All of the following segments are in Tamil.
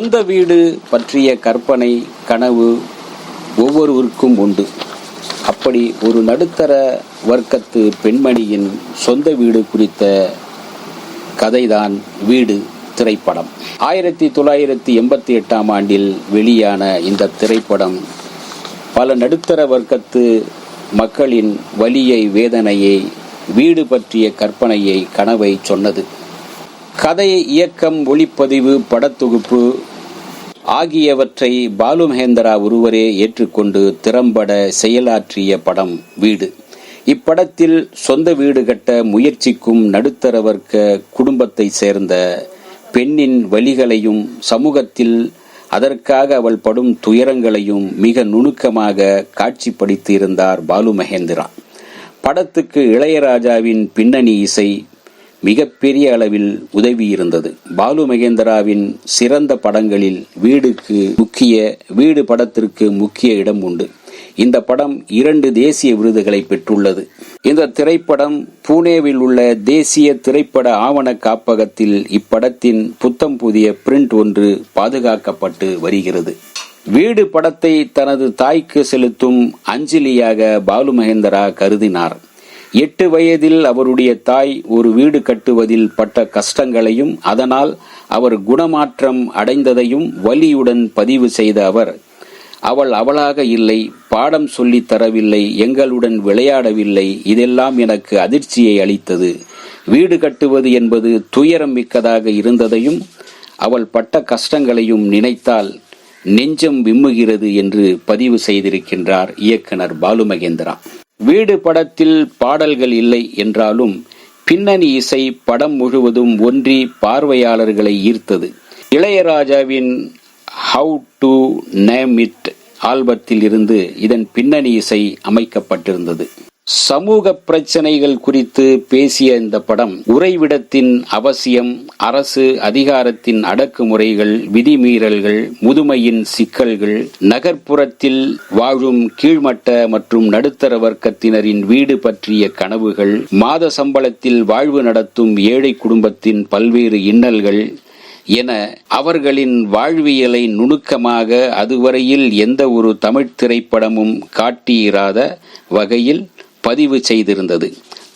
சொந்த வீடு பற்றிய கற்பனை கனவு ஒவ்வொருவருக்கும் உண்டு. அப்படி ஒரு நடுத்தர வர்க்கத்து பெண்மணியின் சொந்த வீடு குறித்த கதைதான் வீடு திரைப்படம். ஆயிரத்தி தொள்ளாயிரத்தி எண்பத்தி எட்டாம் ஆண்டில் வெளியான இந்த திரைப்படம் பல நடுத்தர வர்க்கத்து மக்களின் வலியை வேதனையை வீடு பற்றிய கற்பனையை கனவை சொன்னது. கதை இயக்கம் ஒளிப்பதிவு படத்தொகுப்பு ஆகியவற்றை பாலு மகேந்திரா ஒருவரே ஏற்றுக்கொண்டு திறம்பட செயலாற்றிய படம் வீடு. இப்படத்தில் சொந்த வீடு கட்ட முயற்சிக்கும் நடுத்தர வர்க்க குடும்பத்தை சேர்ந்த பெண்ணின் வழிகளையும் சமூகத்தில் அதற்காக அவள் படும் துயரங்களையும் மிக நுணுக்கமாக காட்சிப்படுத்தியிருந்தார் பாலு மகேந்திரா படத்துக்கு இளையராஜாவின் பின்னணி இசை மிகப்பெரிய அளவில் உதவி இருந்தது. பாலு மகேந்திராவின் சிறந்த படங்களில் வீடுக்கு முக்கிய வீடு படத்திற்கு முக்கிய இடம் உண்டு. இந்த படம் இரண்டு தேசிய விருதுகளை பெற்றுள்ளது. இந்த திரைப்படம் பூனேவில் உள்ள தேசிய திரைப்பட ஆவண காப்பகத்தில் இப்படத்தின் புத்தம் புதிய பிரிண்ட் ஒன்று பாதுகாக்கப்பட்டு வருகிறது. வீடு படத்தை தனது தாய்க்கு செலுத்தும் அஞ்சலியாக பாலு மகேந்திரா கருதினார். எட்டு வயதில் அவருடைய தாய் ஒரு வீடு கட்டுவதில் பட்ட கஷ்டங்களையும் அதனால் அவர் குணமாற்றம் அடைந்ததையும் வலியுடன் பதிவு செய்த அவர். அவள் அவளாக இல்லை பாடம் சொல்லித் தரவில்லை எங்களுடன் விளையாடவில்லை இதெல்லாம் எனக்கு அதிர்ச்சியை அளித்தது. வீடு கட்டுவது என்பது துயரம் மிக்கதாக இருந்ததையும் அவள் பட்ட கஷ்டங்களையும் நினைத்தால் நெஞ்சம் விம்முகிறது என்று பதிவு செய்திருக்கின்றார் இயக்குனர் பாலுமகேந்திரா. வீடு படத்தில் பாடல்கள் இல்லை என்றாலும் பின்னணி இசை படம் முழுவதும் ஒன்றி பார்வையாளர்களை ஈர்த்தது. இளையராஜாவின் ஹவு டு நேம் இட் ஆல்பத்தில் இருந்து இதன் பின்னணி இசை அமைக்கப்பட்டிருந்தது. சமூக பிரச்சனைகள் குறித்து பேசிய இந்த படம் உறைவிடத்தின் அவசியம் அரசு அதிகாரத்தின் அடக்குமுறைகள் விதிமீறல்கள் முதுமையின் சிக்கல்கள் நகர்ப்புறத்தில் வாழும் கீழ்மட்ட மற்றும் நடுத்தர வர்க்கத்தினரின் வீடு பற்றிய கனவுகள் மாத சம்பளத்தில் வாழ்வு நடத்தும் ஏழை குடும்பத்தின் பல்வேறு இன்னல்கள் என அவர்களின் வாழ்வியலை நுணுக்கமாக அதுவரையில் எந்த ஒரு தமிழ் திரைப்படமும் காட்டியிராத வகையில் பதிவு செய்திருந்தது.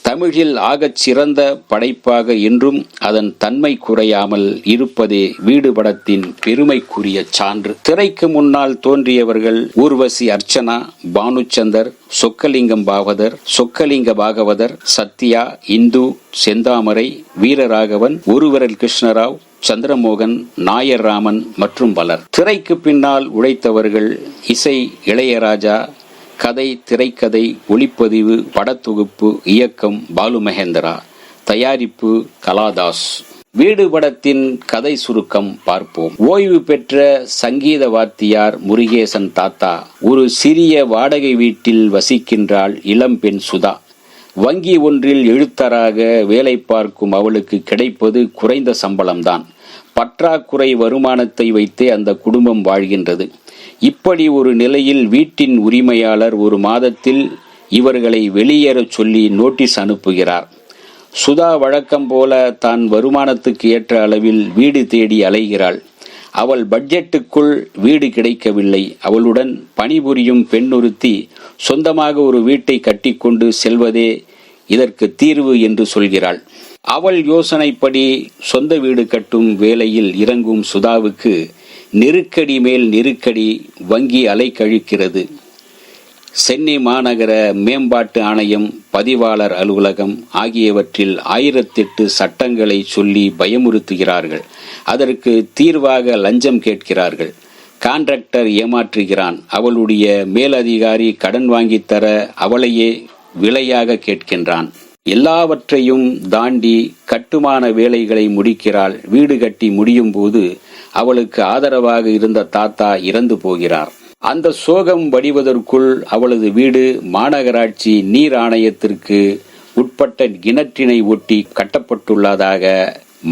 தமிழில் ஆகச் சிறந்த படைப்பாக இன்றும் அதன் தன்மை குறையாமல் இருப்பதே வீடு படத்தின் பெருமைக்குரிய சான்று. திரைக்கு முன்னால் தோன்றியவர்கள் ஊர்வசி அர்ச்சனா பானுச்சந்தர் சொக்கலிங்கம் பாகவதர் சொக்கலிங்க பாகவதர் சத்யா இந்து செந்தாமரை வீரராகவன் ஒருவரல் கிருஷ்ணராவ் சந்திரமோகன் நாயர் ராமன் மற்றும் பலர். திரைக்கு பின்னால் உழைத்தவர்கள் இசை இளையராஜா கதை திரைக்கதை ஒளிப்பதிவு படத்தொகுப்பு இயக்கம் பாலு மகேந்திரா தயாரிப்பு கலாதாஸ். வீடு படத்தின் கதை சுருக்கம் பார்ப்போம். ஓய்வு பெற்ற சங்கீத வாத்தியார் முருகேசன் தாத்தா ஒரு சிறிய வாடகை வீட்டில் வசிக்கின்றாள் இளம்பெண் சுதா. வங்கி ஒன்றில் எழுத்தராக வேலை பார்க்கும் அவளுக்கு கிடைப்பது குறைந்த சம்பளம்தான். பற்றாக்குறை வருமானத்தை வைத்தே அந்த குடும்பம் வாழ்கின்றது. இப்படி ஒரு நிலையில் வீட்டின் உரிமையாளர் ஒரு மாதத்தில் இவர்களை வெளியேறச் சொல்லி நோட்டீஸ் அனுப்புகிறார். சுதா வழக்கம் போல தான் வருமானத்துக்கு ஏற்ற அளவில் வீடு தேடி அலைகிறாள். அவள் பட்ஜெட்டுக்குள் வீடு கிடைக்கவில்லை. அவளுடன் பணிபுரியும் பெண்ணுறுத்தி சொந்தமாக ஒரு வீட்டை கட்டிக்கொண்டு செல்வதே இதற்கு தீர்வு என்று சொல்கிறாள். அவள் யோசனைப்படி சொந்த வீடு கட்டும் வேலையில் இறங்கும் சுதாவுக்கு நெருக்கடி மேல் நெருக்கடி வங்கி அலை கழிக்கிறது. சென்னை மாநகர மேம்பாட்டு ஆணையம் பதிவாளர் அலுவலகம் ஆகியவற்றில் ஆயிரத்தெட்டு சட்டங்களை சொல்லி பயமுறுத்துகிறார்கள். அதற்கு தீர்வாக லஞ்சம் கேட்கிறார்கள். கான்ட்ராக்டர் ஏமாற்றுகிறான். அவளுடைய மேலதிகாரி கடன் வாங்கித்தர அவளையே விலையாக கேட்கின்றான். எல்லாவற்றையும் தாண்டி கட்டுமான வேலைகளை முடிக்கிறாள். வீடு கட்டி முடியும் போது அவளுக்கு ஆதரவாக இருந்த தாத்தா இறந்து போகிறார். அந்த சோகம் வடிவதற்குள் அவளது வீடு மாநகராட்சி நீர் ஆணையத்திற்கு உட்பட்ட கிணற்றினை ஒட்டி கட்டப்பட்டுள்ளதாக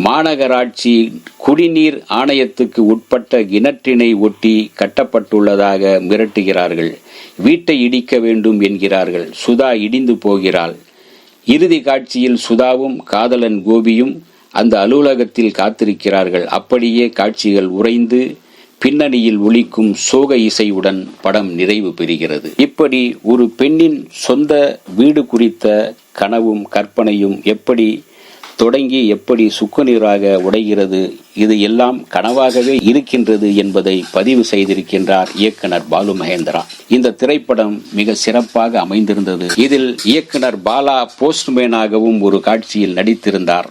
மாநகராட்சி குடிநீர் ஆணையத்துக்கு உட்பட்ட கிணற்றினை ஒட்டி கட்டப்பட்டுள்ளதாக மிரட்டுகிறார்கள். வீட்டை இடிக்க வேண்டும் என்கிறார்கள். சுதா இடிந்து போகிறாள். இறுதி காட்சியில் சுதாவும் காதலன் கோபியும் அந்த அலுவலகத்தில் காத்திருக்கிறார்கள். அப்படியே காட்சிகள் உறைந்து பின்னணியில் ஒலிக்கும் சோக இசையுடன் படம் நிறைவு பெறுகிறது. இப்படி ஒரு பெண்ணின் சொந்த வீடு குறித்த கனவும் கற்பனையும் எப்படி தொடங்கி எப்படி சுக்குநீராக உடைகிறது இது எல்லாம் கனவாகவே இருக்கின்றது என்பதை பதிவு செய்திருக்கின்றார் இயக்குனர் பாலு மகேந்திரா. இந்த திரைப்படம் மிக சிறப்பாக அமைந்திருந்தது. இதில் இயக்குனர் பாலா போஸ்ட்மேனாகவும் ஒரு காட்சியில் நடித்திருந்தார்.